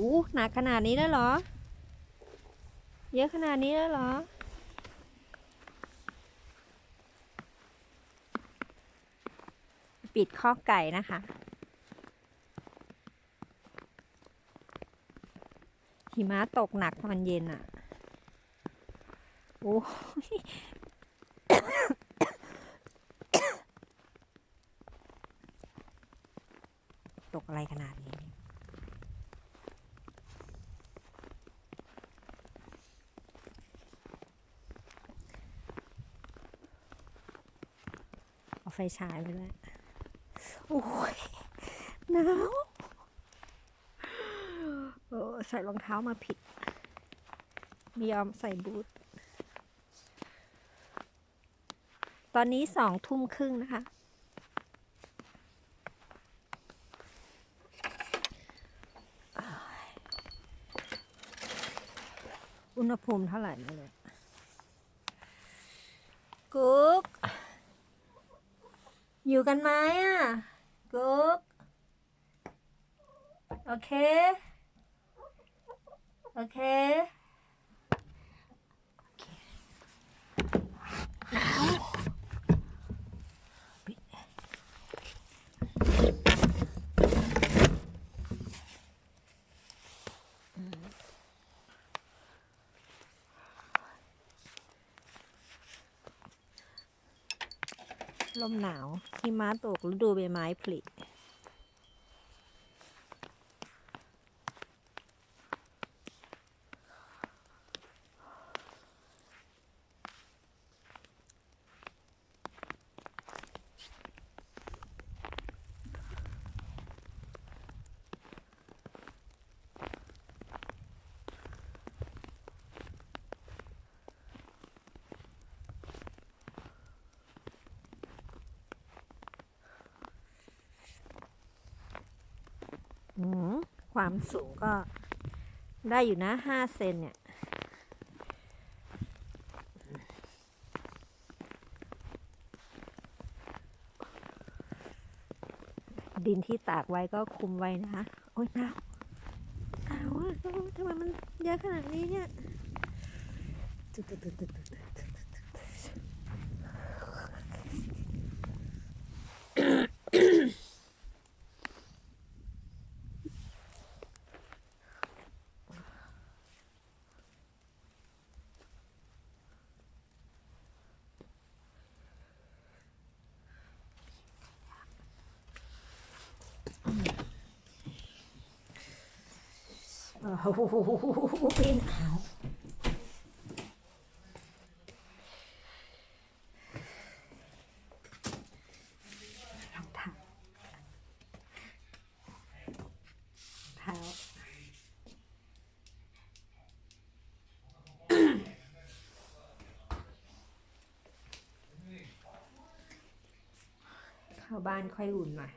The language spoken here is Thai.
อู้หนักขนาดนี้แล้วเหรอ เยอะขนาดนี้แล้วเหรอ ปิดข้อไก่นะคะ หิมะตกหนักตอนเย็นอะ โอ้ตกอะไรขนาดนี้ เอาไฟฉายไปด้วยโอ้ยหนาวเออใส่รองเท้ามาผิดไม่ยอมใส่บูทตอนนี้สองทุ่มครึ่งนะคะ อุณหภูมิเท่าไหร่ม่เลยกุ๊ก อยู่กันไหมอะกุ๊กโอเค โอเค หนาวปิดอืม ลมหนาวหิมะตกฤดูใบไม้ผลิ อืม ความสูงก็ได้อยู่นะห้าเซนเนี่ย ดินที่ตากไว้ก็คุมไว้นะคะ โอ๊ยหนาวหนาวอะทำไมมันเยอะขนาดนี้เนี่ยตึ๊ดตึ๊ดตึ๊ดตึ๊ดตึ๊ดตึ๊ดตึ๊ดโอ้โห เป็นหนาวรองเท้ารองเท้าเข้าบ้านค่อยอุ่นหน่อย